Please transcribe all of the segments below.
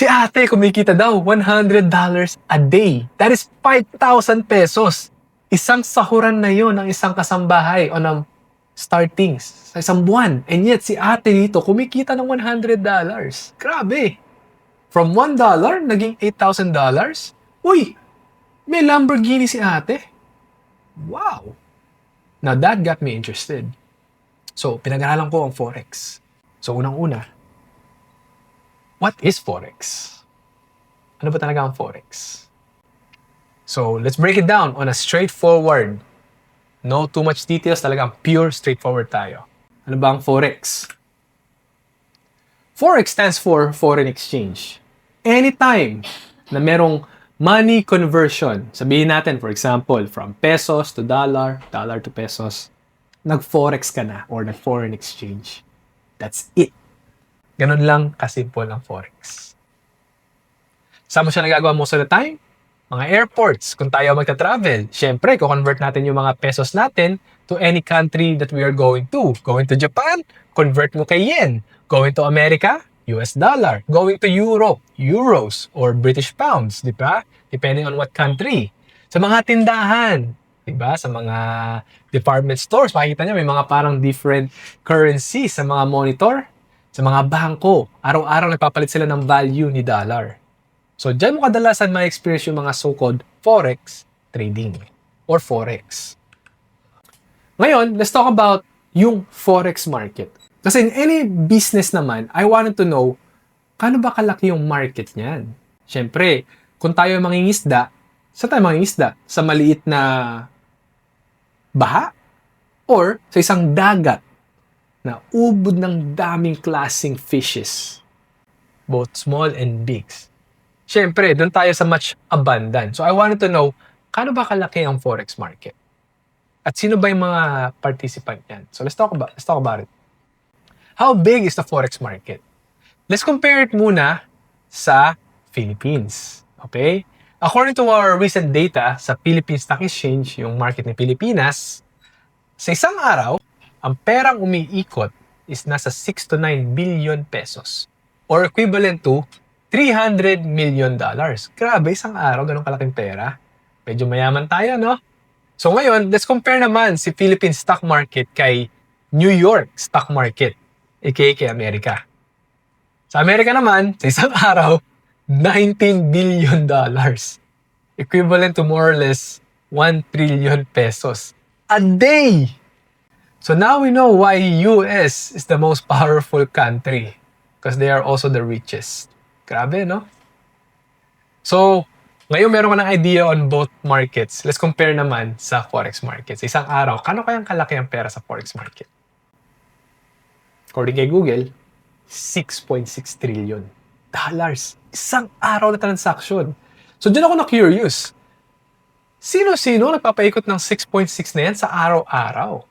Si ate kumikita daw $100 a day. That is 5,000 pesos. Isang sahuran na yon ng isang kasambahay on a startings sa isang buwan. And yet, si ate dito kumikita ng $100. Grabe. From $1, naging $8,000? Uy, may Lamborghini si ate. Wow. Now that got me interested. So, pinag-aralan ko ang Forex. So, unang-una, what is Forex? Ano ba talaga ang Forex? So, let's break it down on a straightforward. No too much details, talagang pure straightforward tayo. Ano ba ang Forex? Forex stands for foreign exchange. Anytime na merong money conversion, sabihin natin for example, from pesos to dollar, dollar to pesos, nag-forex ka na or nag-foreign exchange. That's it. Ganun lang kasimple ang forex. Saan mo siya nagagawa most of the time? Mga airports, kung tayo magta-travel, syempre, convert natin yung mga pesos natin to any country that we are going to. Going to Japan, convert mo kay yen. Going to America, US dollar. Going to Europe, euros or British pounds, di ba? Depending on what country. Sa mga tindahan, di ba? Sa mga department stores, makikita nyo may mga parang different currencies sa mga monitor. Sa mga bangko, araw-araw nagpapalit sila ng value ni dollar. So, dyan mo kadalasan ma-experience yung mga so-called forex trading or forex. Ngayon, let's talk about yung forex market. Kasi in any business naman, I wanted to know, kano ba kalaki yung market niyan? Siyempre, kung tayo mangingisda, sa tayo mangingisda? Sa maliit na baha? Or sa isang dagat na ubod ng daming klaseng fishes? Both small and bigs. Siyempre, doon tayo sa much abundant. So I wanted to know, kano ba kalaki ang forex market? At sino ba yung mga participant yan? So let's talk about, let's talk about it. How big is the forex market? Let's compare it muna sa Philippines. Okay? According to our recent data sa Philippine Stock Exchange, yung market ng Pilipinas, sa isang araw, ang perang umiikot is nasa 6 to 9 billion pesos or equivalent to 300 million dollars. Grabe, isang araw, ganun kalaking pera. Medyo mayaman tayo, no? So ngayon, let's compare naman si Philippine stock market kay New York stock market, aka kay Amerika. Sa Amerika naman, sa isang araw, 19 billion dollars. Equivalent to more or less 1 trillion pesos. A day! So now we know why US is the most powerful country because they are also the richest. Grabe, no? So, ngayon meron ka ng idea on both markets. Let's compare naman sa forex market. Sa isang araw, kano kayang kalaki ang pera sa forex market? According kay Google, 6.6 trillion dollars. Isang araw na transaction. So, dyan ako na-curious. Sino-sino nagpapaikot ng 6.6 na yan sa araw-araw?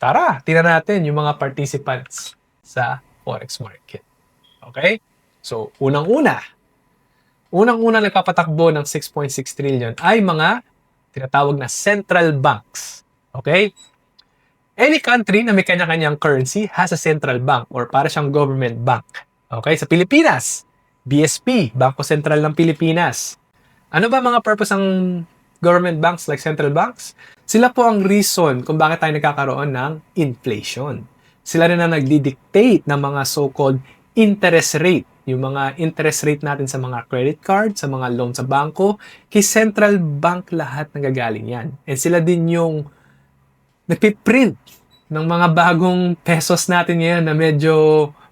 Tara, tingnan natin yung mga participants sa forex market. Okay? So, unang-una, unang-una nagpapatakbo ng 6.6 trillion ay mga tinatawag na central banks. Okay? Any country na may kanya-kanyang currency has a central bank or para siyang government bank. Okay? Sa Pilipinas, BSP, Bangko Sentral ng Pilipinas. Ano ba mga purpose ng government banks like central banks? Sila po ang reason kung bakit tayo nagkakaroon ng inflation. Sila rin ang nagdi-dictate ng mga so-called interest rate. Yung mga interest rate natin sa mga credit card, sa mga loan sa bangko, kay central bank lahat nagagaling yan. And sila din yung nagpiprint ng mga bagong pesos natin ngayon na medyo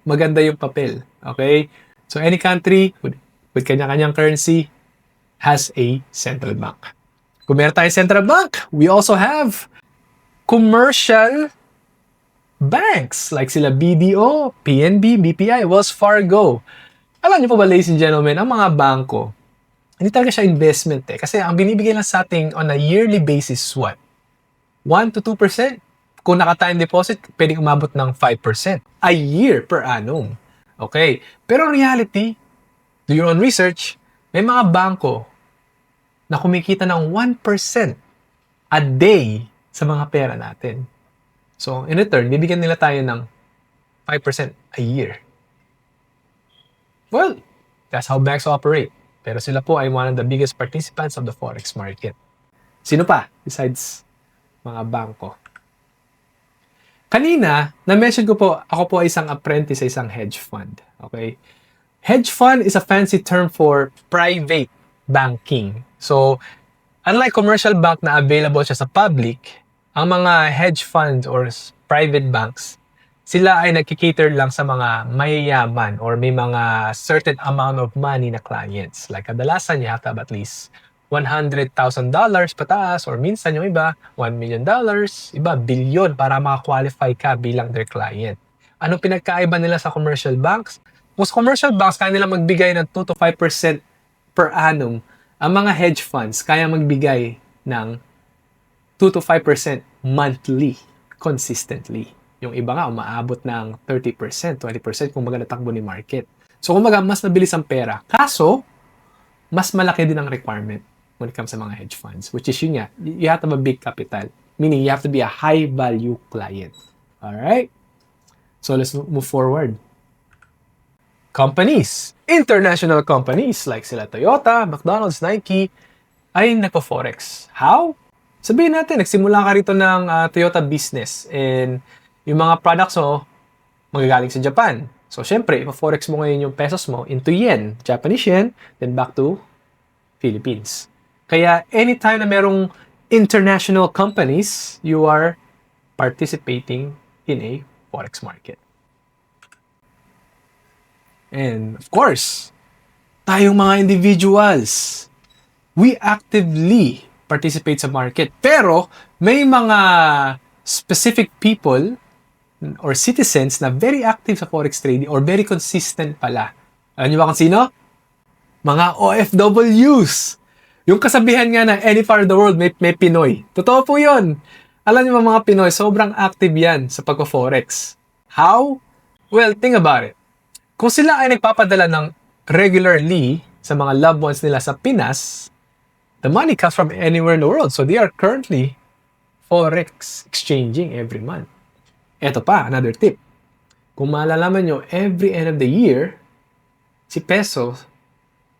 maganda yung papel. Okay? So any country with, with kanya-kanyang currency has a central bank. Kung meron tayong central bank, we also have commercial banks like sila BDO, PNB, BPI, Wells Fargo. Alam niyo po ba, ladies and gentlemen, ang mga bangko, hindi talaga siya investment eh. Kasi ang binibigay lang sa ating on a yearly basis, what? 1 to 2%. Kung naka-time deposit, pwedeng umabot ng 5% a year per annum. Okay. Pero reality, do your own research, may mga bangko na kumikita ng 1% a day sa mga pera natin. So, in return, bibigyan nila tayo ng 5% a year. Well, That's how banks operate. Pero sila po ay one of the biggest participants of the forex market. Sino pa besides mga bangko? Kanina, na-mention ko po, ako po ay isang apprentice sa isang hedge fund. Okay? Hedge fund is a fancy term for private banking. So, unlike commercial bank na available siya sa public, ang mga hedge funds or private banks, sila ay nagkikater lang sa mga mayayaman or may mga certain amount of money na clients. Like kadalasan, you have to have at least $100,000 pataas or minsan yung iba, $1 million, iba billion para maka-qualify ka bilang their client. Anong pinagkaiba nila sa commercial banks? Most commercial banks, kaya nila magbigay ng 2 to 5% per annum. Ang mga hedge funds, kaya magbigay ng 2 to 5% monthly, consistently. Yung iba nga, umaabot ng 30%, 20% kung maganda takbo ni market. So, kumbaga, mas mabilis ang pera. Kaso, mas malaki din ang requirement when it comes sa mga hedge funds, which is yun nga, you have to have a big capital. Meaning, you have to be a high-value client. Alright? So, let's move forward. Companies. International companies like sila Toyota, McDonald's, Nike, ay nagpo-forex. How? Sabihin natin, nagsimula ka rito ng ah, Toyota business and yung mga products mo magagaling sa Japan. So, syempre, ipa-forex mo ngayon yung pesos mo into yen, Japanese yen, then back to Philippines. Kaya, anytime na merong international companies, you are participating in a forex market. And, of course, tayong mga individuals, we actively participate sa market. Pero, may mga specific people or citizens na very active sa forex trading or very consistent pala. Alam niyo ba kung sino? Mga OFWs. Yung kasabihan nga na any part of the world may, may Pinoy. Totoo po yun. Alam niyo ba mga Pinoy, sobrang active yan sa pagko-forex. How? Well, think about it. Kung sila ay nagpapadala ng regularly sa mga loved ones nila sa Pinas, the money comes from anywhere in the world. So they are currently forex exchanging every month. Eto pa, another tip. Kung malalaman nyo, every end of the year, si peso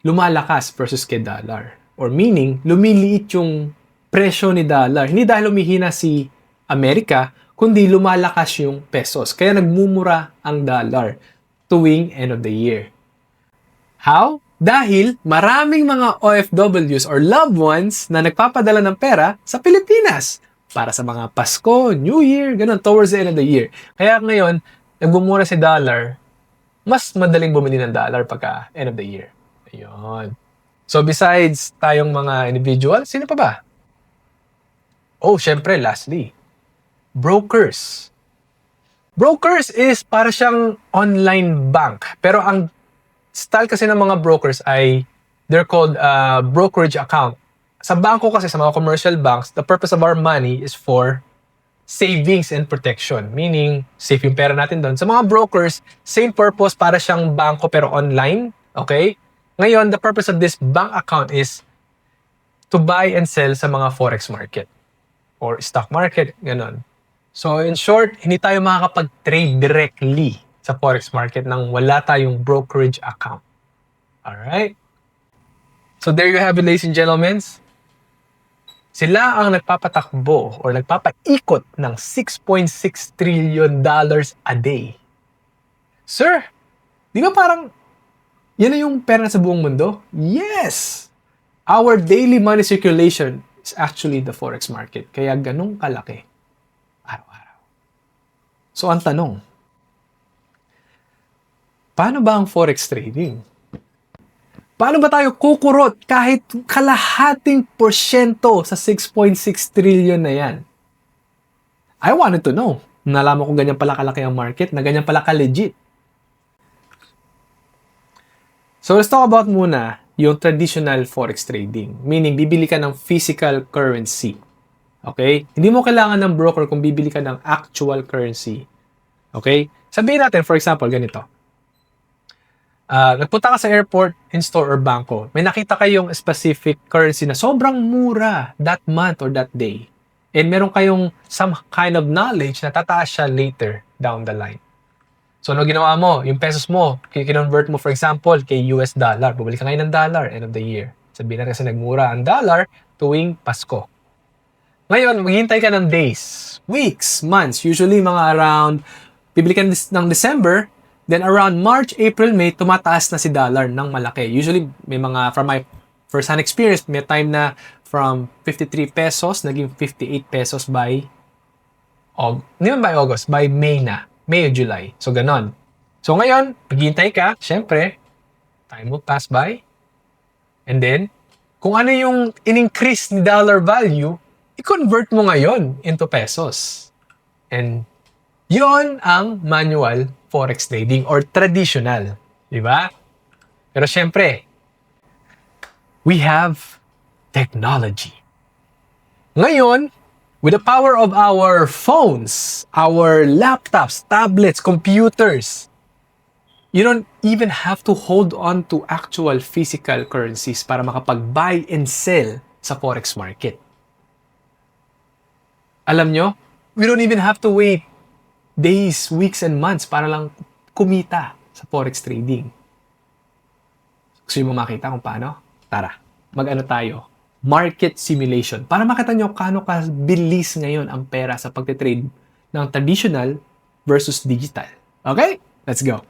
lumalakas versus kay dollar. Or meaning, lumiliit yung presyo ni dollar. Hindi dahil lumihina si Amerika, kundi lumalakas yung pesos. Kaya nagmumura ang dollar tuwing end of the year. How? Dahil maraming mga OFWs or loved ones na nagpapadala ng pera sa Pilipinas para sa mga Pasko, New Year, ganun, towards the end of the year. Kaya ngayon, nagbumura si dollar, mas madaling bumili ng dollar pagka end of the year. Ayun. So besides tayong mga individual, sino pa ba? Oh, syempre, lastly, brokers. Brokers is para siyang online bank. Pero ang style kasi ng mga brokers ay they're called uh, brokerage account. Sa bangko kasi, sa mga commercial banks, the purpose of our money is for savings and protection. Meaning, safe yung pera natin doon. Sa mga brokers, same purpose para siyang bangko pero online. Okay? Ngayon, the purpose of this bank account is to buy and sell sa mga forex market or stock market, ganun. So, in short, hindi tayo makakapag-trade directly sa forex market nang wala tayong brokerage account. Alright? So, there you have it, ladies and gentlemen. Sila ang nagpapatakbo or nagpapaikot ng 6.6 trillion dollars a day. Sir, di ba parang yan yung pera sa buong mundo? Yes! Our daily money circulation is actually the forex market. Kaya ganun kalaki. So, ang tanong, paano ba ang forex trading? Paano ba tayo kukurot kahit kalahating porsyento sa 6.6 trillion na yan? I wanted to know. Nalaman ko ganyan pala kalaki ang market, na ganyan pala ka-legit. So let's talk about muna yung traditional forex trading. Meaning, bibili ka ng physical currency. Okay? Hindi mo kailangan ng broker kung bibili ka ng actual currency. Okay? Sabihin natin, for example, ganito. Ah, nagpunta ka sa airport, in-store, or bangko. May nakita kayong specific currency na sobrang mura that month or that day. And meron kayong some kind of knowledge na tataas siya later down the line. So, ano ginawa mo? Yung pesos mo, kinonvert mo, for example, kay US dollar. Bumalik ka ngayon ng dollar, end of the year. Sabihin na kasi nagmura ang dollar tuwing Pasko. Ngayon, maghihintay ka ng days, weeks, months. Usually, mga around, bibili ka ng December, then around March, April, May, tumataas na si dollar ng malaki. Usually, may mga, from my first-hand experience, may time na from 53 pesos, naging 58 pesos by, og, hindi man by August, by May na. May o July. So, ganon. So, ngayon, maghihintay ka, syempre, time will pass by. And then, kung ano yung in-increase ni dollar value, i-convert mo ngayon into pesos. And yon ang manual forex trading or traditional. Di ba? Pero syempre, we have technology. Ngayon, with the power of our phones, our laptops, tablets, computers, you don't even have to hold on to actual physical currencies para makapag-buy and sell sa forex market. Alam nyo, we don't even have to wait days, weeks, and months para lang kumita sa forex trading. Gusto mo makita kung paano? Tara, mag-ano tayo? market simulation para makita nyo kano kabilis ngayon ang pera sa pagte-trade ng traditional versus digital. Okay? Let's go.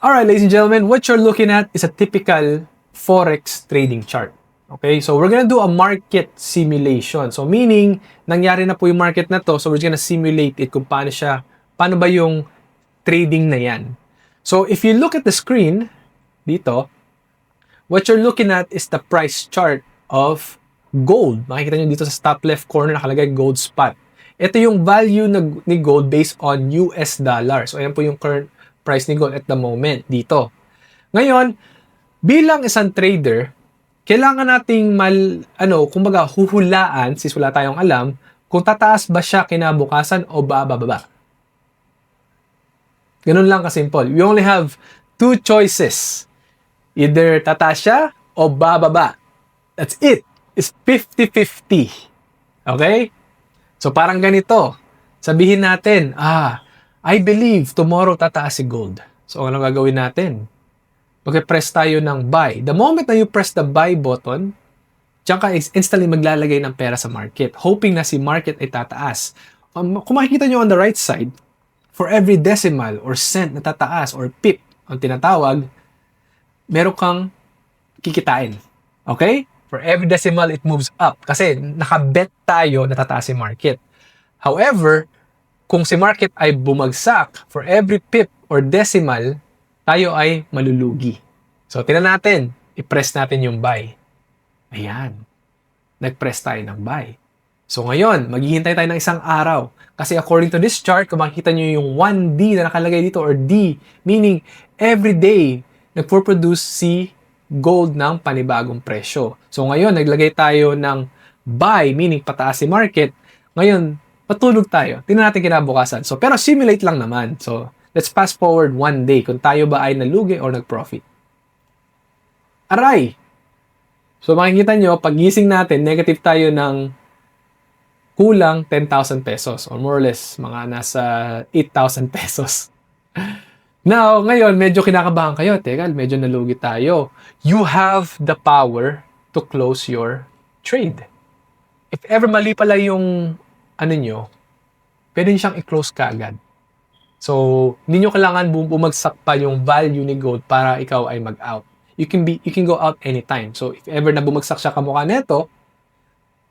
Alright, ladies and gentlemen, what you're looking at is a typical Forex trading chart. Okay, so we're gonna do a market simulation. So meaning, nangyari na po yung market na to, so we're gonna simulate it kung paano siya, paano ba yung trading na yan. So if you look at the screen, dito, what you're looking at is the price chart of gold. Makikita nyo dito sa top left corner nakalagay gold spot. Ito yung value ni gold based on US dollar. So, ayan po yung current price ni gold at the moment dito. Ngayon, bilang isang trader, kailangan nating mal, ano, kumbaga, huhulaan, since wala tayong alam, kung tataas ba siya kinabukasan o bababa. Ganun lang kasimple. We only have two choices. Either tataas siya o bababa. That's it. It's 50-50. Okay? So parang ganito. Sabihin natin, ah, I believe tomorrow tataas si gold. So ano gagawin natin? Mag-press tayo ng buy. The moment na you press the buy button, diyan ka instantly maglalagay ng pera sa market, hoping na si market ay tataas. Um, kung makikita nyo on the right side, for every decimal or cent na tataas or pip ang tinatawag, meron kang kikitain. Okay? For every decimal, it moves up. Kasi nakabet tayo na tataas si market. However, kung si market ay bumagsak, for every pip or decimal, tayo ay malulugi. So, tinan natin. I-press natin yung buy. Ayan. Nag-press tayo ng buy. So, ngayon, maghihintay tayo ng isang araw. Kasi according to this chart, kung makikita nyo yung 1D na nakalagay dito or D, meaning every day, nagpo-produce si gold ng panibagong presyo. So ngayon, naglagay tayo ng buy, meaning pataas si market. Ngayon, patulog tayo. Tingnan natin kinabukasan. So, pero simulate lang naman. So, let's fast forward one day kung tayo ba ay nalugi or nag-profit. Aray! So, makikita nyo, pag gising natin, negative tayo ng kulang 10,000 pesos or more or less mga nasa 8,000 pesos. Now, ngayon, medyo kinakabahan kayo. Teka, medyo nalugi tayo. You have the power to close your trade. If ever mali pala yung ano nyo, pwede siyang i-close ka agad. So, hindi nyo kailangan bumagsak pa yung value ni gold para ikaw ay mag-out. You can be you can go out anytime. So, if ever na bumagsak siya kamukha nito,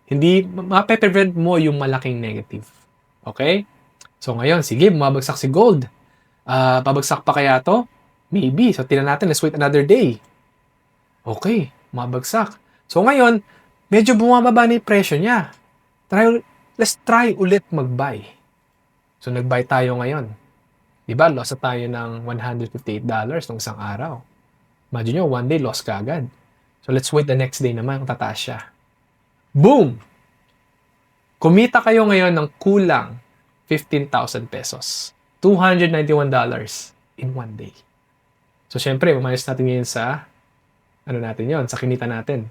hindi mape-prevent mo yung malaking negative. Okay? So, ngayon, sige, bumabagsak si gold Uh, pabagsak pa kaya to? Maybe. So, tinan natin. Let's wait another day. Okay. Mabagsak. So, ngayon, medyo bumababa na yung presyo niya. Try, let's try ulit mag-buy. So, nag-buy tayo ngayon. Diba? Loss na tayo ng $158 nung isang araw. Imagine nyo, one day, loss ka agad. So, let's wait the next day naman tataas siya. Boom! Kumita kayo ngayon ng kulang 15,000 pesos. $291 in one day. So, syempre, mamayos natin ngayon sa, ano natin yon sa kinita natin.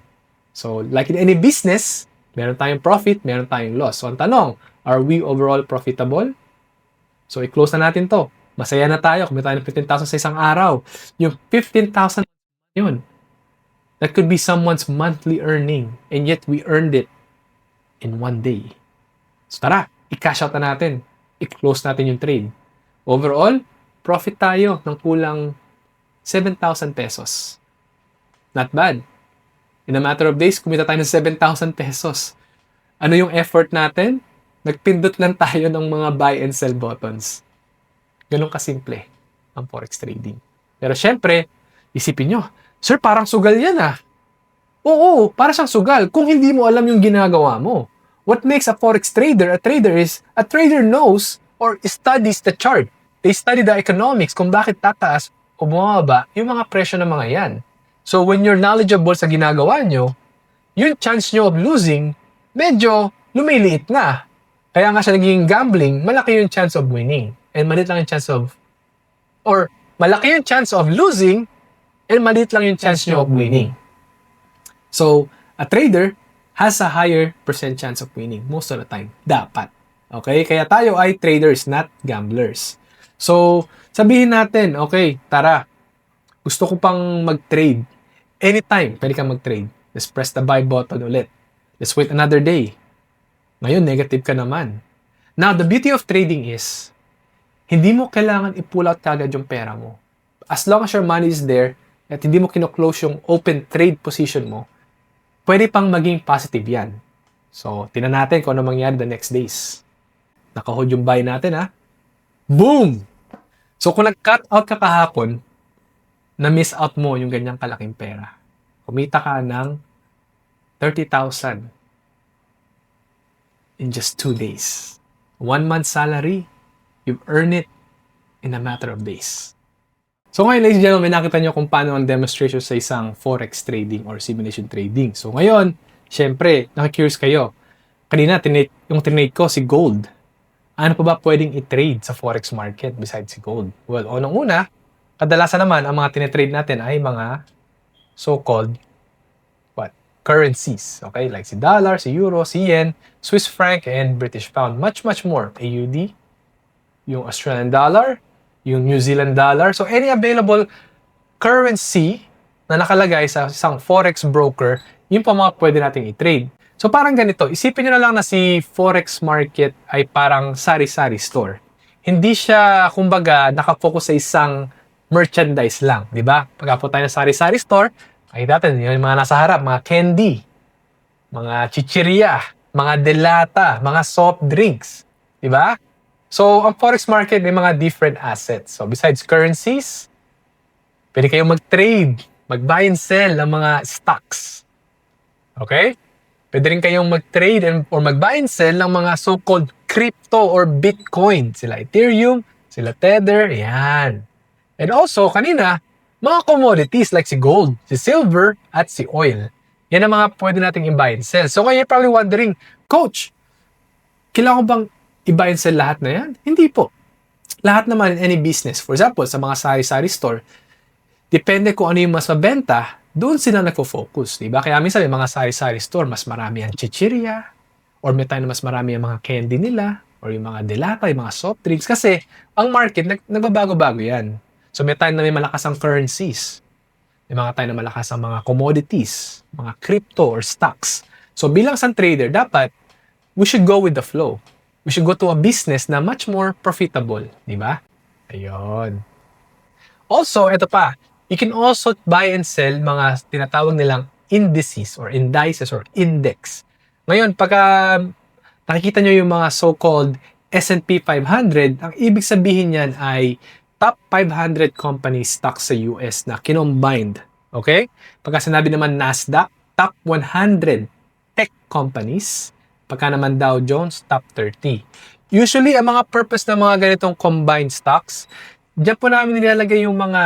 So, like in any business, meron tayong profit, meron tayong loss. So, ang tanong, Are we overall profitable? So, i-close na natin to. Masaya na tayo. Kumita tayo ng 15,000 sa isang araw. Yung 15,000 yun. That could be someone's monthly earning. And yet, we earned it in one day. So, tara. I-cash out na natin. I-close natin yung trade. Overall, profit tayo ng kulang 7,000 pesos. Not bad. In a matter of days, kumita tayo ng 7,000 pesos. Ano yung effort natin? Nagpindot lang tayo ng mga buy and sell buttons. Ganun kasimple ang forex trading. Pero syempre, isipin nyo, Sir, parang sugal yan ah. Oo, para siyang sugal kung hindi mo alam yung ginagawa mo. What makes a forex trader a trader is a trader knows or studies the chart. They study the economics kung bakit tataas o bumababa yung mga presyo ng mga yan. So when you're knowledgeable sa ginagawa nyo, yung chance nyo of losing, medyo lumiliit na. Kaya nga siya naging gambling, malaki yung chance of winning. And maliit lang yung chance of, or malaki yung chance of losing, and maliit lang yung chance nyo of winning. So, a trader has a higher percent chance of winning most of the time. Dapat. Okay? Kaya tayo ay traders, not gamblers. So, sabihin natin, okay, tara, gusto ko pang mag-trade anytime pwede kang mag-trade. Let's press the buy button ulit. Let's wait another day. Ngayon, negative ka naman. Now, the beauty of trading is, hindi mo kailangan i-pull out kagad yung pera mo. As long as your money is there, at hindi mo kino-close yung open trade position mo, pwede pang maging positive yan. So, tinan natin kung ano mangyari the next days. Nakahold yung buy natin, ha? Boom! So, kung nag-cut out ka kahapon, na-miss out mo yung ganyang kalaking pera. Kumita ka ng 30,000 in just two days. One month salary, you've earned it in a matter of days. So ngayon, ladies and gentlemen, nakita nyo kung paano ang demonstration sa isang forex trading or simulation trading. So ngayon, syempre, nakikurious kayo. Kanina, tinate, yung tinate ko si gold. Ano pa ba pwedeng i-trade sa forex market besides si gold? Well, unang-una, kadalasan naman, ang mga tinetrade natin ay mga so-called what? Currencies. Okay? Like si dollar, si euro, si yen, Swiss franc, and British pound. Much, much more. AUD, yung Australian dollar, yung New Zealand dollar. So, any available currency na nakalagay sa isang forex broker, yun pa mga pwede nating i-trade. So, parang ganito. Isipin nyo na lang na si forex market ay parang sari-sari store. Hindi siya, kumbaga, nakafocus sa isang merchandise lang, di ba? Pagka po tayo sa sari-sari store, ay natin yung mga nasa harap, mga candy, mga chichirya, mga delata, mga soft drinks, di ba? So, ang forex market may mga different assets. So, besides currencies, pwede kayong mag-trade, mag-buy and sell ng mga stocks. Okay? Pwede rin kayong mag-trade and, or mag-buy and sell ng mga so-called crypto or Bitcoin. Sila Ethereum, sila Tether, yan. And also, kanina, mga commodities like si gold, si silver, at si oil. Yan ang mga pwede nating i-buy and sell. So, kayo probably wondering, Coach, kailangan ko bang and sell lahat na yan? Hindi po. Lahat naman in any business. For example, sa mga sari-sari store, depende kung ano yung mas mabenta, doon sila nagfo-focus. Diba? Kaya minsan may mga sari-sari store, mas marami ang chichirya, or may time na mas marami ang mga candy nila, or yung mga delata, yung mga soft drinks. Kasi ang market, nag nagbabago-bago yan. So may time na may malakas ang currencies. May mga time na malakas ang mga commodities, mga crypto or stocks. So bilang isang trader, dapat we should go with the flow. We should go to a business na much more profitable, di ba? Ayun. Also, ito pa, you can also buy and sell mga tinatawag nilang indices or indices or index. Ngayon, pagka nakikita nyo yung mga so-called S&P 500, ang ibig sabihin niyan ay top 500 company stocks sa US na kinombined. Okay? Pagka sinabi naman NASDAQ, top 100 tech companies. Pagka naman Dow Jones, top 30. Usually, ang mga purpose ng mga ganitong combined stocks, dyan po namin nilalagay yung mga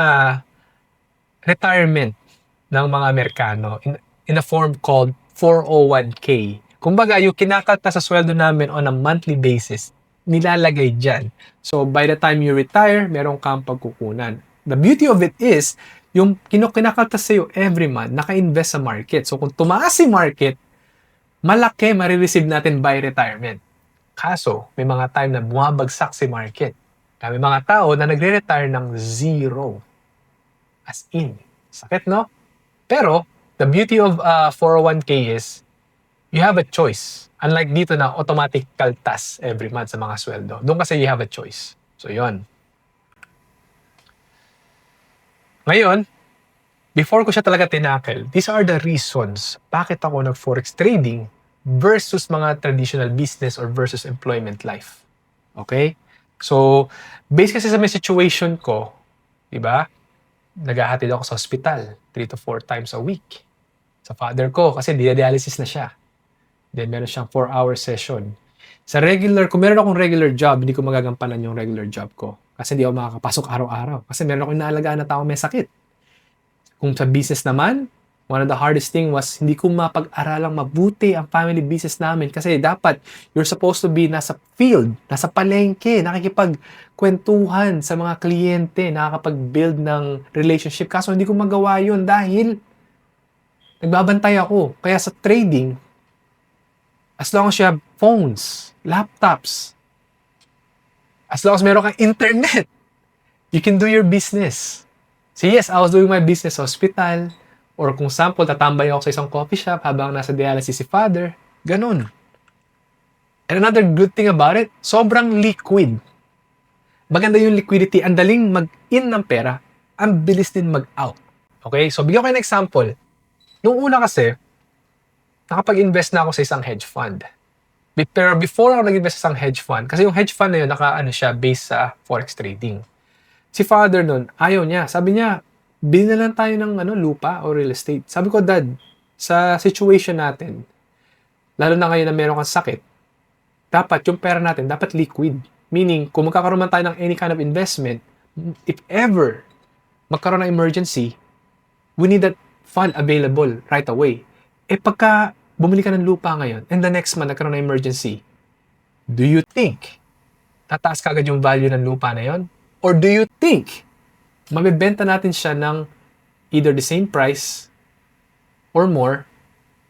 retirement ng mga Amerikano in, in a form called 401k. Kumbaga, yung kinakalta sa sweldo namin on a monthly basis, nilalagay dyan. So, by the time you retire, meron kang pagkukunan. The beauty of it is, yung kinakalatas sa'yo every month, naka-invest sa market. So, kung tumaas si market, malaki marireceive natin by retirement. Kaso, may mga time na bumabagsak si market. Kaya may mga tao na nagre-retire ng zero. As in. Sakit, no? Pero, the beauty of uh, 401k is, you have a choice. Unlike dito na automatic kaltas every month sa mga sweldo. Doon kasi you have a choice. So, yon. Ngayon, before ko siya talaga tinakel, these are the reasons bakit ako nag-forex trading versus mga traditional business or versus employment life. Okay? So, based kasi sa may situation ko, di ba? Naghahatid ako sa hospital 3 to 4 times a week. Sa father ko, kasi dialysis na siya. Then, meron siyang 4-hour session. Sa regular, kung meron akong regular job, hindi ko magagampanan yung regular job ko. Kasi hindi ako makakapasok araw-araw. Kasi meron akong inaalagaan na tao may sakit. Kung sa business naman, one of the hardest thing was hindi ko mapag-aralang mabuti ang family business namin kasi dapat you're supposed to be nasa field, nasa palengke, nakikipagkwentuhan sa mga kliyente, nakakapag-build ng relationship. Kaso hindi ko magawa yun dahil nagbabantay ako. Kaya sa trading, as long as you have phones, laptops, as long as meron kang internet, you can do your business. So yes, I was doing my business sa hospital, or kung sample, tatambay ako sa isang coffee shop habang nasa dialysis si father. Ganun. And another good thing about it, sobrang liquid. Maganda yung liquidity. Ang daling mag-in ng pera, ang bilis din mag-out. Okay? So, bigyan ko kayo ng example. Nung una kasi, nakapag-invest na ako sa isang hedge fund. Pero before ako nag-invest sa isang hedge fund, kasi yung hedge fund na yun, naka, ano siya, based sa forex trading. Si father nun, ayaw niya. Sabi niya, bilhin lang tayo ng ano, lupa o real estate. Sabi ko, dad, sa situation natin, lalo na ngayon na meron kang sakit, dapat yung pera natin, dapat liquid. Meaning, kung magkakaroon man tayo ng any kind of investment, if ever magkaroon ng emergency, we need that fund available right away. Eh pagka bumili ka ng lupa ngayon, and the next month nagkaroon ng emergency, do you think tataas kagad yung value ng lupa na yon? Or do you think mabibenta natin siya ng either the same price or more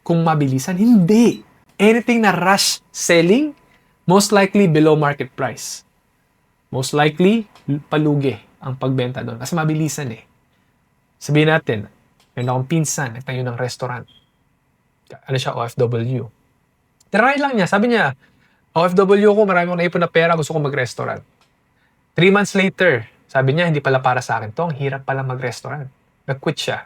kung mabilisan? Hindi. Anything na rush selling, most likely below market price. Most likely, palugi ang pagbenta doon. Kasi mabilisan eh. Sabihin natin, meron akong pinsan, nagtayo ng restaurant. Ano siya, OFW. Try lang niya. Sabi niya, OFW ko, marami akong naipon na pera, gusto ko mag-restaurant. Three months later, sabi niya, hindi pala para sa akin to. Ang hirap pala mag-restaurant. Nag-quit siya.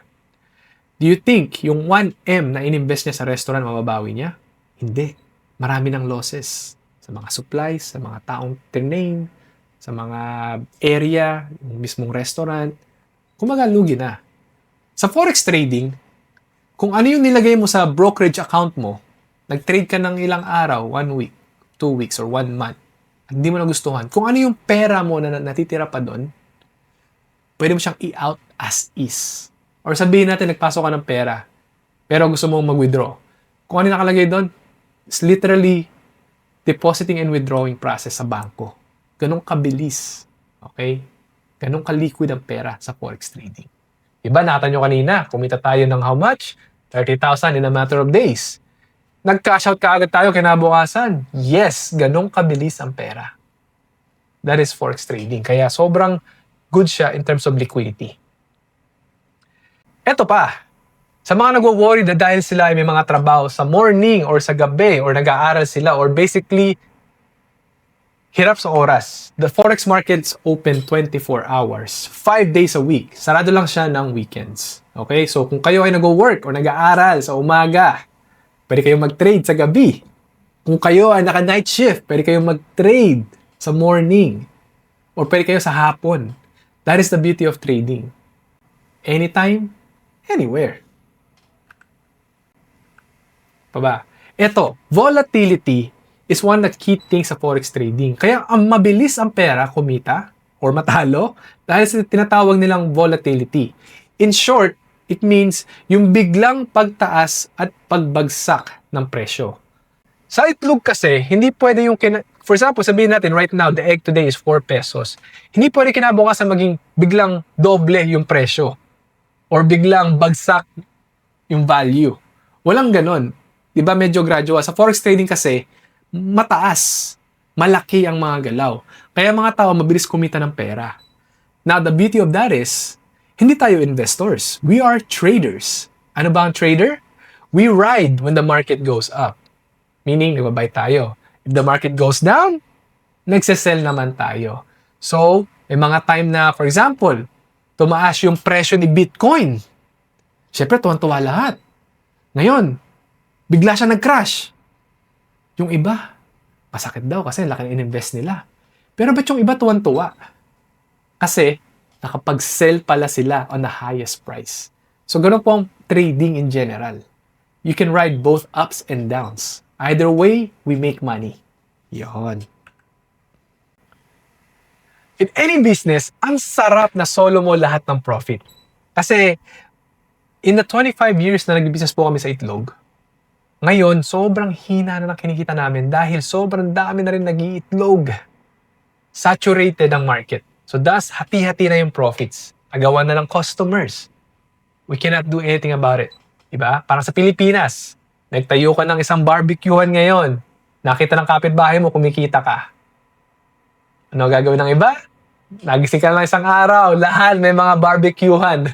Do you think yung 1M na ininvest niya sa restaurant, mababawi niya? Hindi. Marami ng losses sa mga supplies, sa mga taong tiname, sa mga area, yung mismong restaurant. Kumaga, lugi na. Sa forex trading, kung ano yung nilagay mo sa brokerage account mo, nag-trade ka ng ilang araw, one week, two weeks, or one month, hindi mo nagustuhan, kung ano yung pera mo na natitira pa doon, pwede mo siyang i-out as is. Or sabihin natin, nagpasok ka ng pera, pero gusto mong mag-withdraw. Kung ano nakalagay doon, it's literally depositing and withdrawing process sa banko. Ganong kabilis. Okay? Ganong ka-liquid ang pera sa forex trading. Diba, nakita nyo kanina, kumita tayo ng how much? 30,000 in a matter of days nag-cash out ka agad tayo kinabukasan. Yes, ganong kabilis ang pera. That is forex trading. Kaya sobrang good siya in terms of liquidity. Eto pa, sa mga nagwo-worry na dahil sila ay may mga trabaho sa morning or sa gabi or nag-aaral sila or basically hirap sa oras. The forex market's open 24 hours, 5 days a week. Sarado lang siya ng weekends. Okay? So kung kayo ay nagwo-work or nag-aaral sa umaga, Pwede kayong mag-trade sa gabi. Kung kayo ay naka-night shift, pwede kayong mag-trade sa morning. Or pwede kayo sa hapon. That is the beauty of trading. Anytime, anywhere. Pa ba? Ito, volatility is one of the key things sa forex trading. Kaya ang mabilis ang pera kumita or matalo dahil sa tinatawag nilang volatility. In short, It means yung biglang pagtaas at pagbagsak ng presyo. Sa itlog kasi, hindi pwede yung kina- For example, sabihin natin right now, the egg today is 4 pesos. Hindi pwede kinabukasan maging biglang doble yung presyo. Or biglang bagsak yung value. Walang ganon. Di ba medyo gradual. Sa forex trading kasi, mataas malaki ang mga galaw. Kaya mga tao mabilis kumita ng pera. Now, the beauty of that is, hindi tayo investors. We are traders. Ano ba ang trader? We ride when the market goes up. Meaning, nagbabay tayo. If the market goes down, nagsesell naman tayo. So, may mga time na, for example, tumaas yung presyo ni Bitcoin. Siyempre, tuwan-tuwa lahat. Ngayon, bigla siya nag-crash. Yung iba, masakit daw kasi laki ng ininvest nila. Pero ba't yung iba tuwan-tuwa? Kasi, nakapag-sell pala sila on the highest price. So, ganun po ang trading in general. You can ride both ups and downs. Either way, we make money. Yon. In any business, ang sarap na solo mo lahat ng profit. Kasi, in the 25 years na nag-business po kami sa itlog, ngayon, sobrang hina na ng kinikita namin dahil sobrang dami na rin nag-iitlog. Saturated ang market. So thus, hati-hati na yung profits. Agawan na ng customers. We cannot do anything about it. Diba? Parang sa Pilipinas, nagtayo ka ng isang barbecuehan ngayon. Nakita ng kapitbahay mo, kumikita ka. Ano gagawin ng iba? Nagising ka lang isang araw, lahat may mga barbecuehan.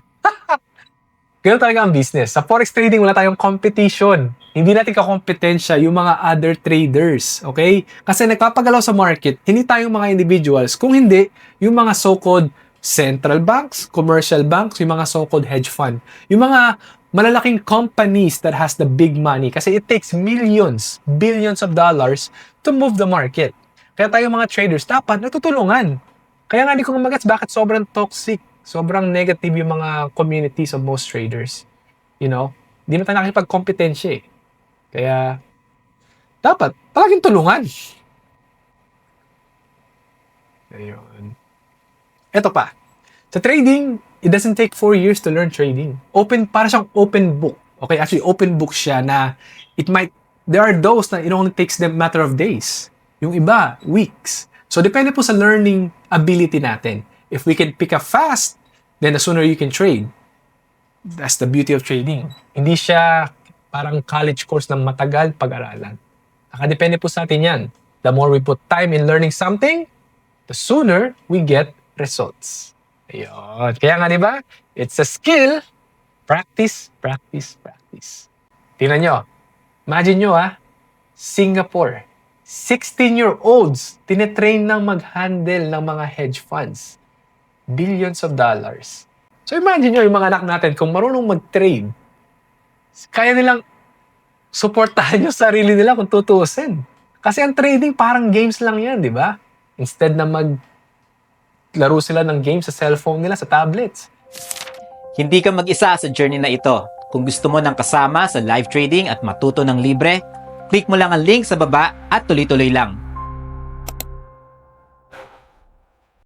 Ganun talaga ang business. Sa forex trading, wala tayong competition. Hindi natin kakompetensya yung mga other traders. Okay? Kasi nagpapagalaw sa market, hindi tayong mga individuals. Kung hindi, yung mga so-called central banks, commercial banks, yung mga so-called hedge fund. Yung mga malalaking companies that has the big money. Kasi it takes millions, billions of dollars to move the market. Kaya tayo mga traders, dapat natutulungan. Kaya nga hindi ko magets bakit sobrang toxic sobrang negative yung mga communities of most traders. You know? Hindi na tayo nakikipagkompetensya eh. Kaya, dapat, palaging tulungan. Ayun. Ito pa. Sa trading, it doesn't take four years to learn trading. Open, para siyang open book. Okay, actually, open book siya na it might, there are those na it only takes them matter of days. Yung iba, weeks. So, depende po sa learning ability natin. If we can pick up fast, then the sooner you can trade. That's the beauty of trading. Hindi siya parang college course na matagal pag-aralan. Nakadepende po sa atin yan. The more we put time in learning something, the sooner we get results. Ayun. Kaya nga, di ba? It's a skill. Practice, practice, practice. Tingnan nyo. Imagine nyo, ha? Singapore. 16-year-olds tinetrain ng mag-handle ng mga hedge funds billions of dollars. So imagine nyo yung mga anak natin kung marunong mag-trade, kaya nilang suportahan yung sarili nila kung tutuusin. Kasi ang trading parang games lang yan, di ba? Instead na mag laro sila ng games sa cellphone nila, sa tablets. Hindi ka mag-isa sa journey na ito. Kung gusto mo ng kasama sa live trading at matuto ng libre, click mo lang ang link sa baba at tuloy-tuloy lang.